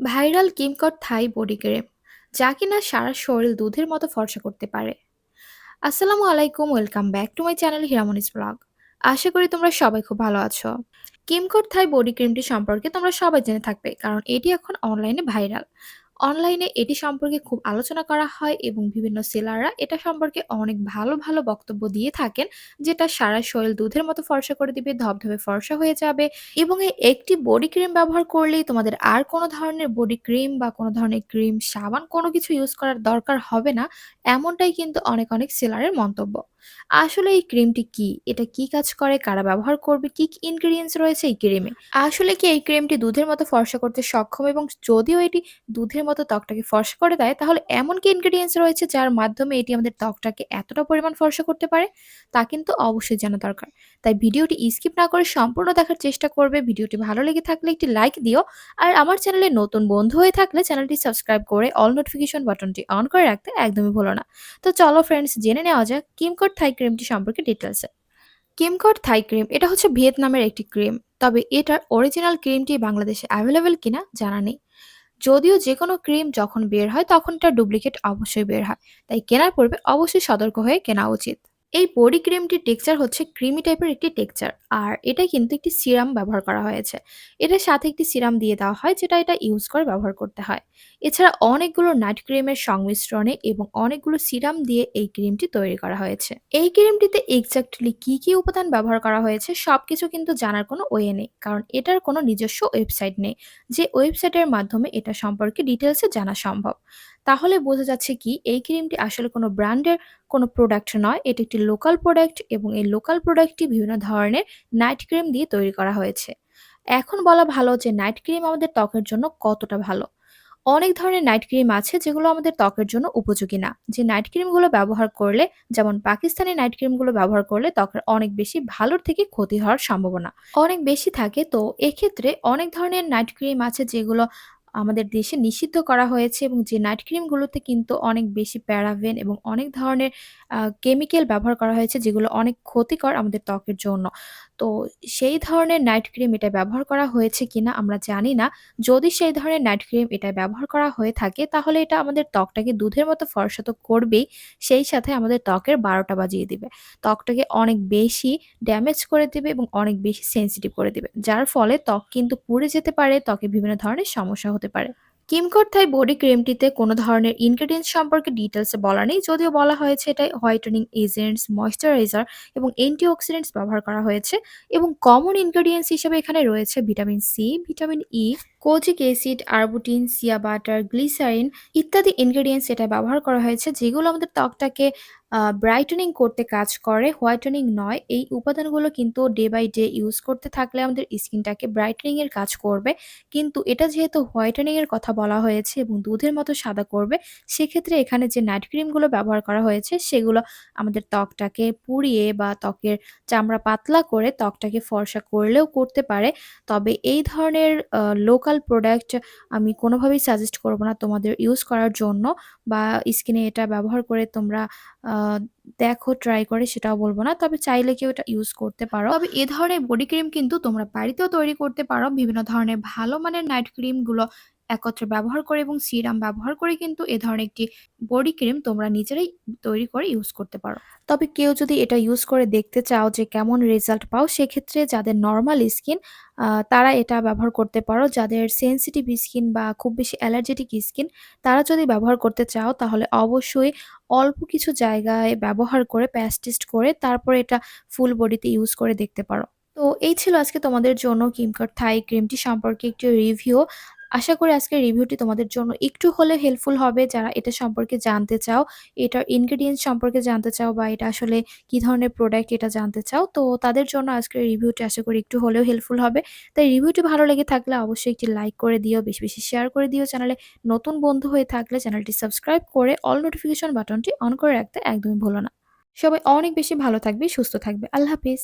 Viral কিমকট থাই body ক্রেম, যা কিনা সারা শরীর দুধের মতো ফর্সা করতে পারে। আসসালামু আলাইকুম, welcome back to my channel হিরামনিস blog. আশা করি তোমরা সবাই খুব ভালো আছো। কিমকট থাই বডি ক্রিমটি সম্পর্কে তোমরা সবাই জেনে থাকবে, কারণ এটি এখন অনলাইনে ভাইরাল। অনলাইনে এটি সম্পর্কে খুব আলোচনা করা হয় এবং বিভিন্ন সেলাররা এটা সম্পর্কে অনেক ভালো ভালো বক্তব্য দিয়ে থাকেন, যেটা সারা শরীর দুধের মতো ফর্সা করে দিবে, ধবধবে ফর্সা হয়ে যাবে এবং এই একটি বডি ক্রিম ব্যবহার করলেই তোমাদের আর কোনো ধরনের বডি ক্রিম বা কোনো ধরনের ক্রিম সাবান কোনো কিছু ইউজ করার দরকার হবে না, এমনটাই কিন্তু অনেক অনেক সেলারের মন্তব্য। আসলে এই ক্রিমটি কি? এটা কি কাজ করে? কারা ব্যবহার করবে? কি ইনগ্রিডিয়েন্টস রয়েছে এই ক্রিমে? আসলে কি এই ক্রিমটি দুধের মতো ফর্সা করতে সক্ষম এবং যদিও এটি দুধের মতো ত্বকটাকে ফর্সা করে দেয়, তাহলে এমন কি ইনগ্রেডিয়েন্টস রয়েছে যার মাধ্যমে এটি আমাদের ত্বকটাকে এতটা পরিমাণ ফর্সা করতে পারে? তা কিন্তু অবশ্যই জানা দরকার। তাই ভিডিওটি স্কিপ না করে সম্পূর্ণ দেখার চেষ্টা করবে। ভিডিওটি ভালো লেগে থাকলে একটি লাইক দিও। আর আমার চ্যানেলে নতুন বন্ধু হয়ে থাকলে চ্যানেলটি সাবস্ক্রাইব করে অল নোটিফিকেশন বাটনটি অন করে রাখতে একদমই ভুলো না। তো চলো ফ্রেন্ডস জেনে নেওয়া যাক, কিম কিমকট থাই ক্রিমটি সম্পর্কে ডিটেলস কিমকট থাই ক্রিম এটা হচ্ছে ভিয়েতনামের একটি ক্রিম তবে এটার অরিজিনাল ক্রিমটি বাংলাদেশে অ্যাভেলেবেল কিনা জানা নেই। যদিও যে কোনো ক্রিম যখন বের হয়, তখন তার ডুপ্লিকেট অবশ্যই বের হয়। তাই কেনার পূর্বে অবশ্যই সতর্ক হয়ে কেনা উচিত। এই বডি ক্রিমটির টেক্সচার হচ্ছে ক্রিমি টাইপের একটি টেক্সচার আর এটা কিন্তু একটি সিরাম ব্যবহার করা হয়েছে। এটার সাথে একটি সিরাম দিয়ে দেওয়া হয়, যেটা এটা ইউজ করে ব্যবহার করতে হয়। এছাড়া অনেকগুলো নাইট ক্রিমের সংমিশ্রণে এবং অনেকগুলো সিরাম দিয়ে এই ক্রিমটি তৈরি করা হয়েছে। এই ক্রিমটিতে এক্স্যাক্টলি কি কি উপাদান ব্যবহার করা হয়েছে, সবকিছু কিন্তু জানার কোনো ওয়ে নেই, কারণ এটার কোনো নিজস্ব ওয়েবসাইট নেই, যে ওয়েবসাইটের মাধ্যমে এটা সম্পর্কে ডিটেলসে জানা সম্ভব। তাহলে বোঝা যাচ্ছে কি, এই ক্রিমটি আসলে কোনো ব্র্যান্ডের কোনো প্রোডাক্ট নয়। এটি একটি লোকাল প্রোডাক্ট এবং এই লোকাল প্রোডাক্টটি বিভিন্ন ধরনের নাইট ক্রিম দিয়ে তৈরি করা হয়েছে। এখন বলা ভালো যে নাইট ক্রিম আমাদের ত্বকের জন্য কতটা ভালো। অনেক ধরনের নাইট ক্রিম আছে যেগুলো আমাদের ত্বকের জন্য উপযোগী না। যে নাইট ক্রিমগুলো ব্যবহার করলে, যেমন পাকিস্তানি নাইট ক্রিমগুলো ব্যবহার করলে ত্বকের অনেক বেশি ভালোর থেকে ক্ষতি হওয়ার সম্ভাবনা অনেক বেশি থাকে। তো এক্ষেত্রে অনেক ধরনের নাইট ক্রিম আছে যেগুলো আমাদের দেশে নিষিদ্ধ করা হয়েছে এবং যে নাইট ক্রিমগুলোতে কিন্তু অনেক বেশি প্যারাভেন এবং অনেক ধরনের কেমিক্যাল ব্যবহার করা হয়েছে যেগুলো অনেক ক্ষতিকর আমাদের ত্বকের জন্য। তো সেই ধরনের নাইট ক্রিম এটা ব্যবহার করা হয়েছে কিনা আমরা জানি না। যদি সেই ধরনের নাইট ক্রিম এটা ব্যবহার করা হয়ে থাকে, তাহলে এটা আমাদের ত্বকটাকে দুধের মতো ফর্সা তো করবেই, সেই সাথে আমাদের ত্বকের বারোটা বাজিয়ে দিবে। ত্বকটাকে অনেক বেশি ড্যামেজ করে দিবে এবং অনেক বেশি সেন্সিটিভ করে দিবে। যার ফলে ত্বক কিন্তু পুড়ে যেতে পারে, ত্বকে বিভিন্ন ধরনের সমস্যা হতে পারে। কিমকোর থাই বডি ক্রিমটিতে কোনো ধরনের ইনগ্রেডিয়েন্টস সম্পর্কে ডিটেলসে বলা নেই, যদিও বলা হয়েছে এটাই হোয়াইটনিং এজেন্টস ময়শ্চারাইজার এবং অ্যান্টিঅক্সিডেন্টস ব্যবহার করা হয়েছে এবং কমন ইনগ্রেডিয়েন্টস হিসেবে এখানে রয়েছে vitamin C vitamin E kojic acid, arbutin shea butter, glycerin ইত্যাদি ইনগ্রেডিয়েন্টস এটা ব্যবহার করা হয়েছে, যেগুলো আমাদের ত্বকটাকে ব্রাইটেনিং করতে কাজ করে। হোয়াইটেনিং নয়, এই উপাদানগুলো কিন্তু ডে বাই ডে ইউজ করতে থাকলে আমাদের স্কিনটাকে ব্রাইটেনিং এর কাজ করবে। কিন্তু এটা যেহেতু হোয়াইটেনিং এর কথা বলা হয়েছে এবং দুধের মতো সাদা করবে, সেক্ষেত্রে এখানে যে নাইট ক্রিমগুলো ব্যবহার করা হয়েছে, সেগুলো আমাদের ত্বকটাকে পুড়িয়ে বা ত্বকের চামড়া পাতলা করে ত্বকটাকে ফর্সা করলেও করতে পারে। তবে এই ধরনের লোকাল প্রোডাক্ট আমি কোনোভাবেই সাজেস্ট করব না তোমাদের ইউজ করার জন্য বা স্কিনে এটা ব্যবহার করে তোমরা দেখো ট্রাই করে সেটাও বলব না। তবে চাইলে কেউ এটা ইউজ করতে পারো। তবে এ ধরনের বডি ক্রিম কিন্তু তোমরা বাড়িতেও তৈরি করতে পারো। বিভিন্ন ধরনের ভালো মানের নাইট ক্রিমগুলো একত্রে ব্যবহার করে এবং সিরাম ব্যবহার করে কিন্তু এ ধরনের একটি বডি ক্রিম তোমরা নিজেরাই তৈরি করে ইউজ করতে পারো। তবে কেউ যদি এটা ইউজ করে দেখতে চাও যে কেমন রেজাল্ট পাও, সেক্ষেত্রে যাদের নর্মাল স্কিন তারা এটা ব্যবহার করতে পারো। যাদের সেনসিটিভ স্কিন বা খুব বেশি অ্যালার্জেটিক স্কিন তারা যদি ব্যবহার করতে চাও, তাহলে অবশ্যই অল্প কিছু জায়গায় ব্যবহার করে প্যাচ টেস্ট করে তারপরে এটা ফুল বডিতে ইউজ করে দেখতে পারো। তো এই ছিল আজকে তোমাদের জন্য কিমকার থাই ক্রিমটি সম্পর্কে একটি রিভিউ। আশা করি আজকের রিভিউটি তোমাদের জন্য একটু হলে হেল্পফুল হবে যারা এটা সম্পর্কে জানতে চাও, এটার ইনগ্রেডিয়েন্টস সম্পর্কে জানতে চাও বা এটা আসলে কি ধরনের প্রোডাক্ট এটা জানতে চাও। তো তাদের জন্য আজকের রিভিউটি আশা করি একটু হলেও হেল্পফুল হবে। তাই রিভিউটি ভালো লেগে থাকলে অবশ্যই একটি লাইক করে দিও, বেশি, বেশি শেয়ার করে দিও। চ্যানেলে নতুন বন্ধু হয়ে থাকলে চ্যানেলটি সাবস্ক্রাইব করে অল নোটিফিকেশন বাটনটি অন করে রাখতে একদমই ভুলো না। সবাই অনেক বেশি ভালো থাকবে, সুস্থ থাকবে। আল্লাহ হাফিজ।